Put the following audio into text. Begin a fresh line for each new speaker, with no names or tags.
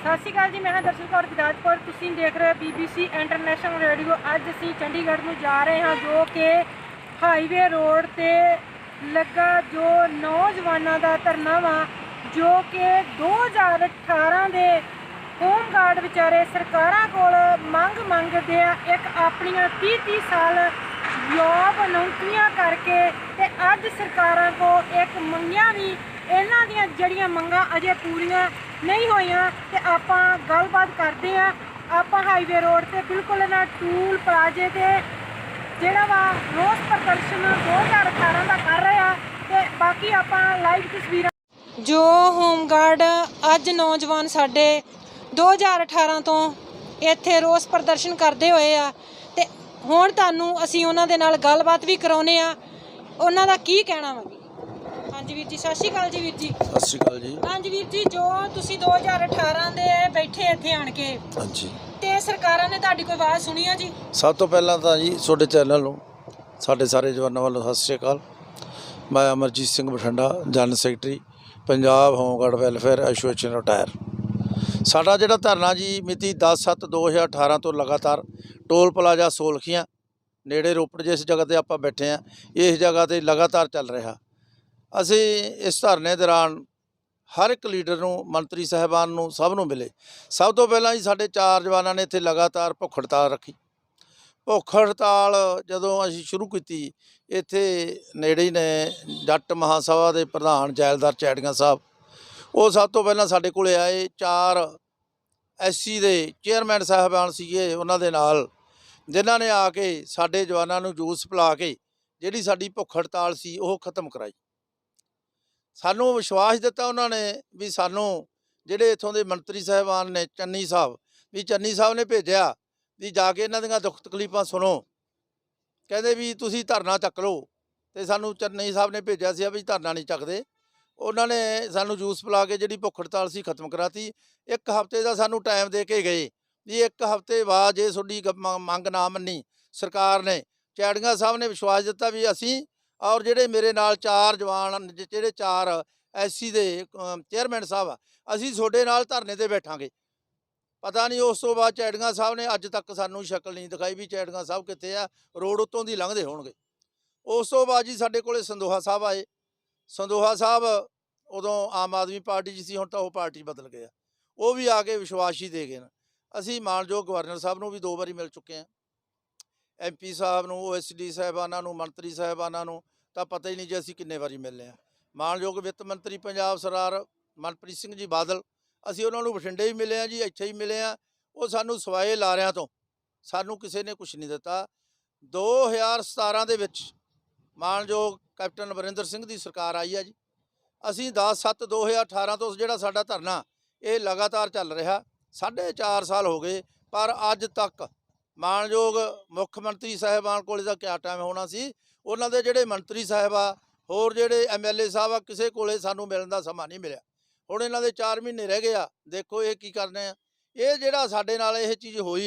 ਸਤਿ ਸ਼੍ਰੀ ਅਕਾਲ ਜੀ, ਮੈਂ ਹਾਂ ਦਰਸ਼ਨ ਕੌਰ ਵਿਰਾਜਪੁਰ ਤੁਸੀਂ ਦੇਖ ਰਹੇ ਹੋ BBC ਇੰਟਰਨੈਸ਼ਨਲ ਰੇਡੀਓ ਅੱਜ ਅਸੀਂ ਚੰਡੀਗੜ੍ਹ ਨੂੰ ਜਾ ਰਹੇ ਹਾਂ, ਜੋ ਕਿ ਹਾਈਵੇ ਰੋਡ ਤੇ ਲੱਗਾ ਜੋ ਨੌਜਵਾਨਾਂ ਦਾ ਧਰਨਾ ਵਾ, ਜੋ ਕਿ 2018 ਦੇ ਹੋਮ ਗਾਰਡ ਵਿਚਾਰੇ ਸਰਕਾਰਾਂ ਕੋਲ ਮੰਗ ਮੰਗਦੇ ਆ, ਇੱਕ ਆਪਣੀਆਂ 30 30 ਸਾਲ ਜੋਬ ਨੌਕਰੀਆਂ ਕਰਕੇ ਤੇ ਅੱਜ ਸਰਕਾਰਾਂ ਕੋ ਇੱਕ ਮੰਗਿਆ ਵੀ, ਇਹਨਾਂ ਦੀਆਂ ਜਿਹੜੀਆਂ ਮੰਗਾਂ ਅਜੇ ਪੂਰੀਆਂ ਨਹੀਂ ਹੋਈਆਂ ਤੇ ਆਪਾਂ ਗੱਲਬਾਤ ਕਰਦੇ ਆ ਆਪਾਂ ਹਾਈਵੇ ਰੋਡ ਤੇ ਬਿਲਕੁਲ ਨਾ ਟੂਲ ਪਲਾਜ਼ੇ ਤੇ ਜਿਹੜਾ ਵਾ ਰੋਸ ਪ੍ਰਦਰਸ਼ਨ 2018 ਦਾ ਕਰ ਰਹੇ ਆ ਤੇ ਬਾਕੀ ਆਪਾਂ ਲਾਈਵ ਤਸਵੀਰਾਂ ਜੋ ਹੋਮਗਾਰਡ ਅੱਜ ਨੌਜਵਾਨ ਸਾਡੇ 2018 ਤੋਂ ਇੱਥੇ ਰੋਸ ਪ੍ਰਦਰਸ਼ਨ ਕਰਦੇ ਹੋਏ ਆ ਤੇ ਹੁਣ ਤੁਹਾਨੂੰ ਅਸੀਂ ਉਹਨਾਂ ਦੇ ਨਾਲ ਗੱਲਬਾਤ ਵੀ ਕਰਾਉਨੇ ਆ ਉਹਨਾਂ ਦਾ ਕੀ ਕਹਿਣਾ ਵਾ? ਹਾਂਜੀ ਵੀਰ ਜੀ ਸਤਿ ਸ਼੍ਰੀ ਅਕਾਲ ਜੀ ਵੀਰ ਜੀ।
ਸਤਿ ਸ਼੍ਰੀ ਅਕਾਲ ਜੀ।
ਹਾਂਜੀ ਵੀਰ ਜੀ ਜੋ ਤੁਸੀਂ 2018 ਦੇ ਬੈਠੇ ਇੱਥੇ ਆਣ ਕੇ
ਹਾਂਜੀ।
ਤੇ ਸਰਕਾਰਾਂ ਨੇ ਤੁਹਾਡੀ ਕੋਈ ਆਵਾਜ਼ ਸੁਣੀ ਆ ਜੀ?
ਸਭ ਤੋਂ ਪਹਿਲਾਂ ਤਾਂ ਜੀ ਤੁਹਾਡੇ ਚੈਨਲ ਨੂੰ ਸਾਡੇ ਸਾਰੇ ਜਵਾਨਾਂ ਵੱਲੋਂ ਸਤਿ ਸ਼੍ਰੀ ਅਕਾਲ। ਮੈਂ ਅਮਰਜੀਤ ਸਿੰਘ ਬਠਿੰਡਾ ਜਨ secretary Punjab home guard welfare association retire. ਸਾਡਾ ਜਿਹੜਾ ਧਰਨਾ ਜੀ ਮਿਤੀ 10/7/2018 ਤੋਂ ਲਗਾਤਾਰ ਟੋਲ ਪਲਾਜ਼ਾ ਸੋਲਖੀਆਂ ਨੇੜੇ ਰੋਪੜ ਜਿਸ ਜਗ੍ਹਾ ਤੇ ਆਪਾਂ ਬੈਠੇ ਆ ਇਸ ਜਗ੍ਹਾ ਤੇ ਲਗਾਤਾਰ ਚੱਲ ਰਿਹਾ। ਅਸੀਂ ਇਸ ਧਰਨੇ ਦੌਰਾਨ ਹਰ ਇੱਕ ਲੀਡਰ ਨੂੰ, ਮੰਤਰੀ ਸਾਹਿਬਾਨ ਨੂੰ ਸਭ ਨੂੰ ਮਿਲੇ। ਸਭ ਤੋਂ ਪਹਿਲਾਂ ਜੀ ਸਾਡੇ ਚਾਰ ਜਵਾਨਾਂ ਨੇ ਇੱਥੇ ਲਗਾਤਾਰ ਭੁੱਖ ਹੜਤਾਲ ਰੱਖੀ। ਭੁੱਖ ਹੜਤਾਲ ਜਦੋਂ ਅਸੀਂ ਸ਼ੁਰੂ ਕੀਤੀ, ਇੱਥੇ ਨੇੜੇ ਹੀ ਨੇ ਜੱਟ ਮਹਾਸਭਾ ਦੇ ਪ੍ਰਧਾਨ ਜੈਲਦਾਰ ਚੈੜੀਆਂ ਸਾਹਿਬ। ਉਹ ਸਭ ਤੋਂ ਪਹਿਲਾਂ ਸਾਡੇ ਕੋਲੇ ਆਏ। ਚਾਰ ਐਸਸੀ ਦੇ ਚੇਅਰਮੈਨ ਸਾਹਿਬਾਨ ਸੀਗੇ ਉਹਨਾਂ ਦੇ ਨਾਲ, ਜਿਨ੍ਹਾਂ ਨੇ ਆ ਕੇ ਸਾਡੇ ਜਵਾਨਾਂ ਨੂੰ ਜੂਸ ਪਿਲਾ ਕੇ ਜਿਹੜੀ ਸਾਡੀ ਭੁੱਖ ਹੜਤਾਲ ਸੀ ਉਹ ਖਤਮ ਕਰਾਈ। ਸਾਨੂੰ ਵਿਸ਼ਵਾਸ ਦਿੱਤਾ ਉਹਨਾਂ ਨੇ ਵੀ ਸਾਨੂੰ ਜਿਹੜੇ ਇੱਥੋਂ ਦੇ ਮੰਤਰੀ ਸਾਹਿਬਾਨ ਨੇ ਚੰਨੀ ਸਾਹਿਬ, ਵੀ ਚੰਨੀ ਸਾਹਿਬ ਨੇ ਭੇਜਿਆ ਵੀ ਜਾ ਕੇ ਇਹਨਾਂ ਦੀਆਂ ਦੁੱਖ ਤਕਲੀਫਾਂ ਸੁਣੋ। ਕਹਿੰਦੇ ਵੀ ਤੁਸੀਂ ਧਰਨਾ ਚੱਕ ਲਓ ਤੇ ਸਾਨੂੰ ਚੰਨੀ ਸਾਹਿਬ ਨੇ ਭੇਜਿਆ ਸੀ ਵੀ ਧਰਨਾ ਨਹੀਂ ਚੱਕਦੇ। ਉਹਨਾਂ ਨੇ ਸਾਨੂੰ ਜੂਸ ਪਿਲਾ ਕੇ ਜਿਹੜੀ ਭੁੱਖ ਹੜਤਾਲ ਸੀ ਖਤਮ ਕਰਾਤੀ। ਇੱਕ ਹਫ਼ਤੇ ਦਾ ਸਾਨੂੰ ਟਾਈਮ ਦੇ ਕੇ ਗਏ ਵੀ ਇੱਕ ਹਫ਼ਤੇ ਬਾਅਦ ਜੇ ਤੁਹਾਡੀ ਗ- ਮ- ਮੰਗ ਨਾ ਮੰਨੀ ਸਰਕਾਰ ਨੇ, ਚੈੜੀਆਂ ਸਾਹਿਬ ਨੇ ਵਿਸ਼ਵਾਸ ਦਿੱਤਾ ਵੀ ਅਸੀਂ ਔਰ ਜਿਹੜੇ ਮੇਰੇ ਨਾਲ ਚਾਰ ਜਵਾਨ ਜਿਹੜੇ ਚਾਰ ਐਸਸੀ ਦੇ ਚੇਅਰਮੈਨ ਸਾਹਿਬ ਆ, ਅਸੀਂ ਤੁਹਾਡੇ ਨਾਲ ਧਰਨੇ ਤੇ ਬੈਠਾਂਗੇ। ਪਤਾ ਨਹੀਂ ਉਸ ਤੋਂ ਬਾਅਦ ਚੈੜੀਆਂ ਸਾਹਿਬ ਨੇ ਅੱਜ ਤੱਕ ਸਾਨੂੰ ਸ਼ਕਲ ਨਹੀਂ ਦਿਖਾਈ ਵੀ ਚੈੜੀਆਂ ਸਾਹਿਬ ਕਿੱਥੇ ਆ, ਰੋਡ ਉੱਤੋਂ ਦੀ ਲੰਘਦੇ ਹੋਣਗੇ। ਉਸ ਤੋਂ ਬਾਅਦ ਜੀ ਸਾਡੇ ਕੋਲੇ ਸੰਦੋਹਾ ਸਾਹਿਬ ਆਏ। ਸੰਦੋਹਾ ਸਾਹਿਬ ਉਦੋਂ ਆਮ ਆਦਮੀ ਪਾਰਟੀ 'ਚ ਸੀ, ਹੁਣ ਤਾਂ ਉਹ ਪਾਰਟੀ ਬਦਲ ਗਏ ਆ। ਉਹ ਵੀ ਆ ਕੇ ਵਿਸ਼ਵਾਸ ਹੀ ਦੇ ਗਏ ਨੇ। ਅਸੀਂ ਮਾਨਯੋਗ ਗਵਰਨਰ ਸਾਹਿਬ ਨੂੰ ਵੀ ਦੋ ਵਾਰੀ ਮਿਲ ਚੁੱਕੇ ਆ। ਐਮਪੀ ਸਾਹਿਬ ਨੂੰ ਓਐਸਡੀ ਸਾਹਿਬਾਨਾਂ ਨੂੰ, ਮੰਤਰੀ ਸਾਹਿਬਾਨਾਂ ਨੂੰ ਤਾਂ ਪਤਾ ਹੀ ਨਹੀਂ ਜੇ ਅਸੀਂ ਕਿੰਨੇ ਵਾਰੀ ਮਿਲੇ ਆ। ਮਾਨਯੋਗ ਵਿੱਤ ਮੰਤਰੀ ਪੰਜਾਬ ਸਰਦਾਰ ਮਨਪ੍ਰੀਤ ਸਿੰਘ ਜੀ ਬਾਦਲ, ਅਸੀਂ ਉਹਨਾਂ ਨੂੰ ਬਠਿੰਡੇ ਹੀ ਮਿਲੇ ਆ ਜੀ, ਇੱਥੇ ਹੀ ਮਿਲੇ ਆ। ਉਹ ਸਾਨੂੰ ਸਵਾਏ ਲਾਰਿਆਂ ਤੋਂ। ਸਾਨੂੰ ਕਿਸੇ ਨੇ ਕੁਝ ਨਹੀਂ ਦਿੱਤਾ। 2017 ਦੇ ਵਿੱਚ ਮਾਨਯੋਗ ਕੈਪਟਨ ਅਮਰਿੰਦਰ ਸਿੰਘ ਦੀ ਸਰਕਾਰ ਆਈ ਆ ਜੀ। ਅਸੀਂ 10/7/2018 ਤੋਂ ਜਿਹੜਾ ਸਾਡਾ ਧਰਨਾ, ਇਹ ਲਗਾਤਾਰ ਚੱਲ ਰਿਹਾ। ਸਾਢੇ ਚਾਰ ਸਾਲ ਹੋ ਗਏ, ਪਰ ਅੱਜ ਤੱਕ ਮਾਨਯੋਗ ਮੁੱਖ ਮੰਤਰੀ ਸਾਹਿਬਾਨ ਕੋਲੇ ਦਾ ਕਿਆ ਟਾਈਮ ਹੋਣਾ ਸੀ? ਉਹਨਾਂ ਦੇ ਜਿਹੜੇ ਮੰਤਰੀ ਸਾਹਿਬ ਆ, ਹੋਰ ਜਿਹੜੇ ਐਮਐਲਏ ਸਾਹਿਬ ਆ, ਕਿਸੇ ਕੋਲੇ ਸਾਨੂੰ ਮਿਲਣ ਦਾ ਸਮਾਂ ਨਹੀਂ ਮਿਲਿਆ। ਹੁਣ ਇਹਨਾਂ ਦੇ 4 ਮਹੀਨੇ ਰਹਿ ਗਏ ਆ। ਦੇਖੋ ਇਹ ਕੀ ਕਰਨੇ ਆ। ਇਹ ਜਿਹੜਾ ਸਾਡੇ ਨਾਲ ਇਹ ਚੀਜ਼ ਹੋਈ